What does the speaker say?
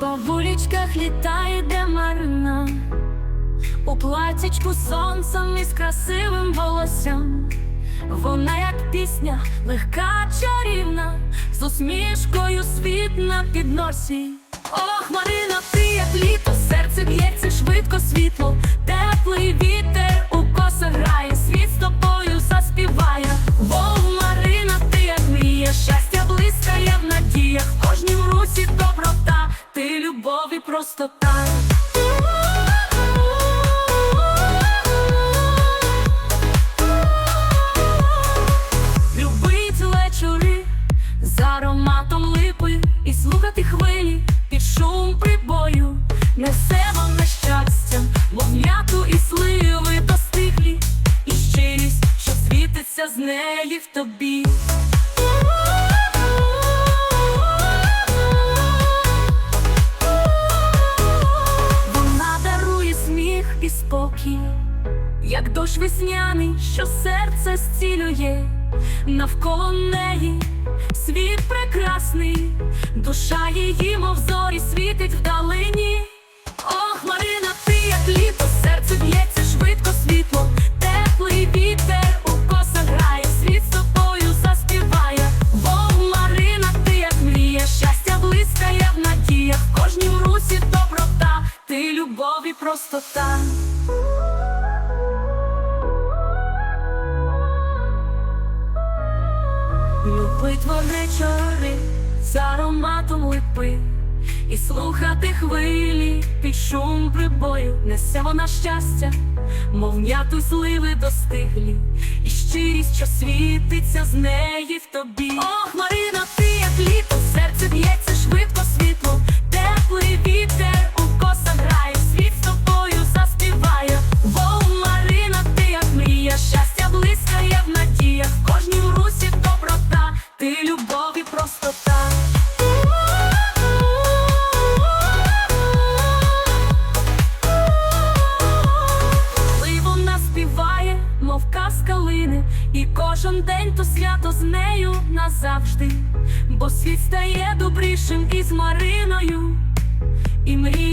По вуличках літає де марина, у платічку сонцем сонцем із красивим волоссям. Вона як пісня, легка чарівна, з усмішкою світ на підносі. Ох, Марина, ти як літо, серце б'ється швидко світло, любові простота. Любить вечори з ароматом липи і слухати хвилі під шум прибою. Несе вона щастя, мов м'яту і сливи достиглі, і щирість, що світиться з неї в тобі. Як дощ весняний, що серце зцілює, навколо неї світ прекрасний, душа її, мов зорі, світить вдалині. Ох, Марина, ти як літо, серце б'ється швидко світло, теплий вітер у косах грає, світ з заспіває. Вов, Марина, ти як мрія, щастя блискає в надіях, в кожнім русі доброта, ти любові простота. Любить вечори з ароматом липи. І слухати хвилі під шум прибою, несе вона щастя, мов м'яту сливи достиглі, і щирість, що світиться з неї в тобі. Ох, Марина, ти любові простота. Коли вона співає, мов і кожен день то свято з нею назавжди, бо світ стає добрішим із Мариною, і миттєво.